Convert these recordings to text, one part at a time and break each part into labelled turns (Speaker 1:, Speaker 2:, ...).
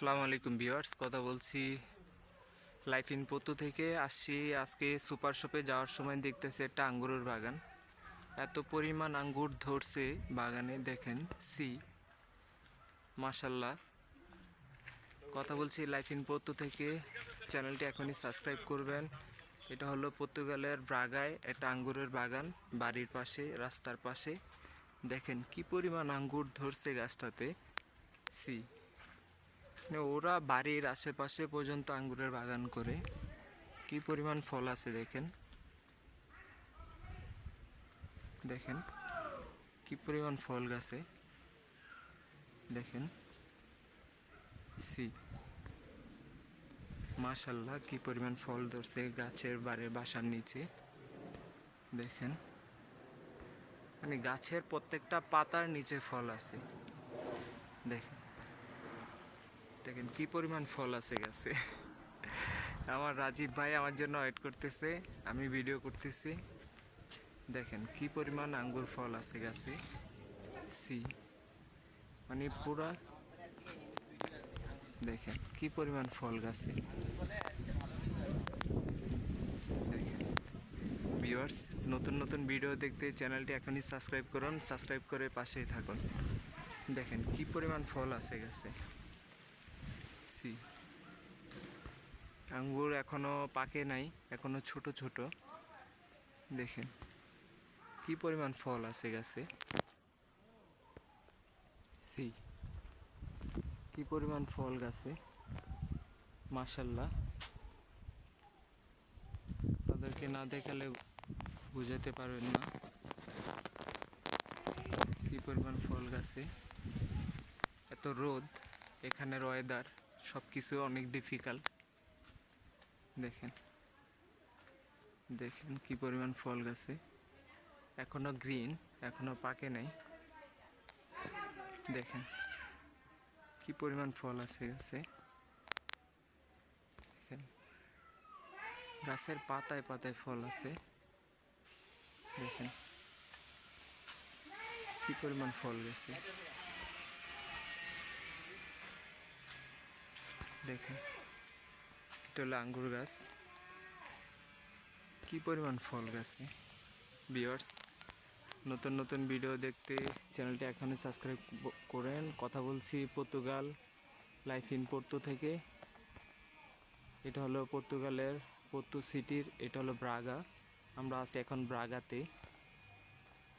Speaker 1: আসসালামু আলাইকুম ভিউয়ার্স, কথা বলছি লাইফ ইন পত্তু থেকে। আসছি আজকে সুপার শপে যাওয়ার সময় দেখতেছি একটা আঙ্গুরের বাগান। এত পরিমাণ আঙ্গুর ধরছে বাগানে, দেখেন, সি। মাশাল্লাহ কথা বলছি লাইফ ইন পত্তু থেকে। চ্যানেলটি এখনই সাবস্ক্রাইব করবেন। এটা হলো পর্তুগালের ব্রাগায় একটা আঙ্গুরের বাগান, বাড়ির পাশে, রাস্তার পাশে। দেখেন কি পরিমাণ আঙ্গুর ধরছে গাছটাতে, সি। ওরা বাড়ির আশেপাশে পর্যন্ত আঙ্গুরের বাগান করে। কি পরিমাণ ফল আছে দেখেন। দেখেন, কি পরিমাণ ফল গাছে। দেখেন, সি মাশাল্লাহ কি পরিমাণ ফল ধরছে গাছের বারে বাসার নিচে। দেখেন মানে গাছের প্রত্যেকটা পাতার নিচে ফল আছে। দেখেন দেখেন কি পরিমাণ ফল আছে গাছে। আমার রাজীব ভাই আমার জন্য ওয়েট করতেছে, আমি ভিডিও করতেছি। দেখেন কি পরিমাণ আঙ্গুর ফল আছে গাছে। সি মানে পুরা দেখেন কি পরিমাণ ফল গাছে। দেখেন ভিউয়ার্স নতুন নতুন ভিডিও দেখতে চ্যানেলটি এখনই সাবস্ক্রাইব করুন সাবস্ক্রাইব করে পাশেই থাকুন। দেখেন কি পরিমাণ ফল আছে গাছে। সি আঙ্গুর এখনও পাকে নাই, এখনও ছোট ছোট। দেখেন, কি পরিমাণ ফল আছে গাছে। সি কি পরিমাণ ফল গাছে। মাশাল্লাহ। তাদেরকে না দেখালে বুঝাতে পারবেন না। কি পরিমাণ ফল গাছে। এত রোদ, এখানের ওয়েদার সব কিছু অনেক ডিফিকাল্ট দেখেন দেখেন কি পরিমাণ ফল গাছে। এখনও গ্রিন এখনও পাকে নাই। দেখেন, কি পরিমাণ ফল আছে গাছে। দেখেন, গাছের পাতায় পাতায় ফল আছে। দেখেন, কি পরিমাণ ফল গেছে। দেখেন, এটা হলো আঙ্গুর গাছ। কি পরিমাণ ফল গাছে বিয়ার্স নতুন নতুন ভিডিও দেখতে চ্যানেলটি এখনই সাবস্ক্রাইব করেন। কথা বলছি পর্তুগাল লাইফ ইন পোর্তো থেকে। এটা হলো পর্তুগালের পোর্তো সিটির এটা হলো ব্রাগা আমরা আছি এখন ব্রাগাতে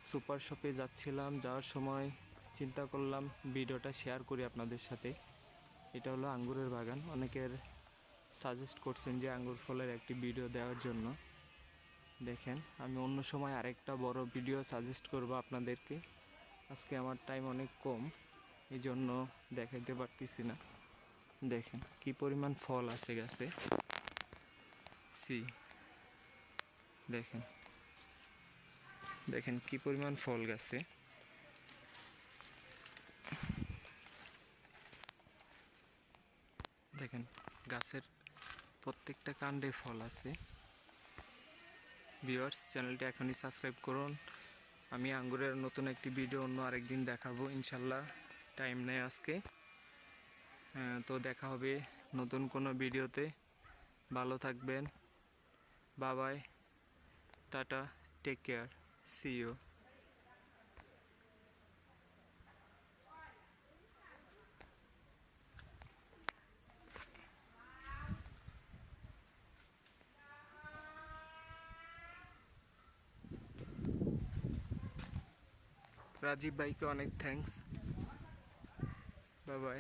Speaker 1: সুপার শপে যাচ্ছিলাম, যাওয়ার সময় চিন্তা করলাম ভিডিওটা শেয়ার করি আপনাদের সাথে। এটা হলো আঙ্গুরের বাগান। অনেকের সাজেস্ট করছেন যে আঙ্গুর ফলের একটি ভিডিও দেওয়ার জন্য। দেখেন, আমি অন্য সময় আরেকটা বড় ভিডিও সাজেস্ট করব আপনাদেরকে। আজকে আমার টাইম অনেক কম এই জন্য দেখাইতে পারতেছি না। দেখেন, কি পরিমাণ ফল আছে গাছে। সি, দেখেন। দেখেন, কি পরিমাণ ফল গাছে। দেখেন, গাছের প্রত্যেকটা কাণ্ডে ফল আছে। ভিউয়ার্স চ্যানেলটি এখনই সাবস্ক্রাইব করুন। আমি আঙ্গুরের নতুন একটি ভিডিও অন্য আরেকদিন দেখাবো ইনশাল্লাহ টাইম নেই আজকে। তো দেখা হবে নতুন কোনো ভিডিওতে ভালো থাকবেন। Babai tata take care see you Rajeev ভাইকে অনেক থ্যাংকস বাই